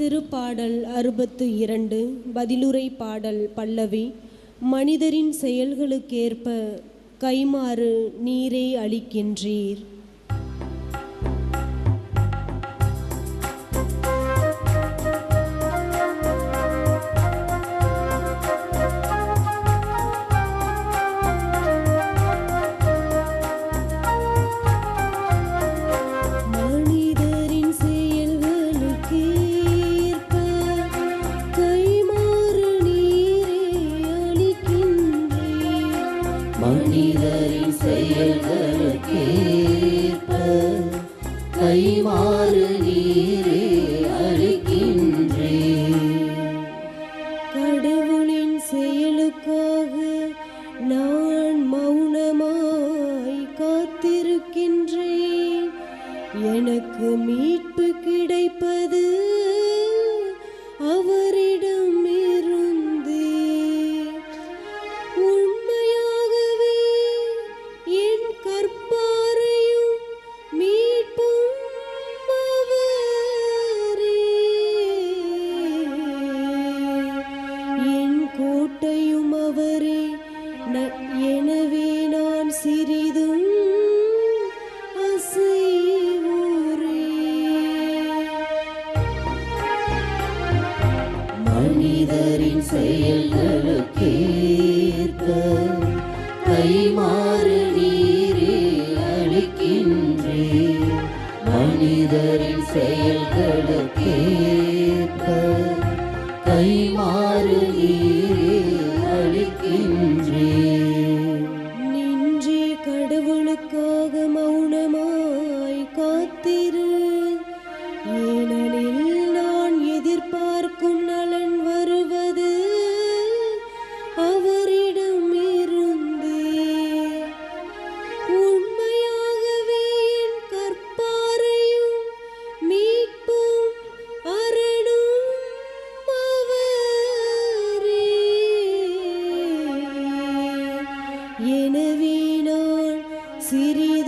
திருப்பாடல் அறுபத்து இரண்டு பதிலுரை பாடல் பல்லவி மனிதரின் செயல்களுக்கேற்ப கைமாறு நீரே அளிக்கின்றீர். செயல்களுக்கேற்ப கைமாறு நீரே அளிக்கின்றே கடவுளின் செயலுக்காக நான் மௌனமாய் காத்திருக்கின்றேன். எனக்கு மீட்பு கிடைப்பது மனிதரின் செயல்களுக்கேற்ப கைமாறு நீரே அளிக்கின்றே மனிதரின் செயல்களுக்கேற்ப கைமாறு நீரே அளிக்கின்றே நின்றே கடவுளுக்காக மௌனமாய் காத்திரு Siri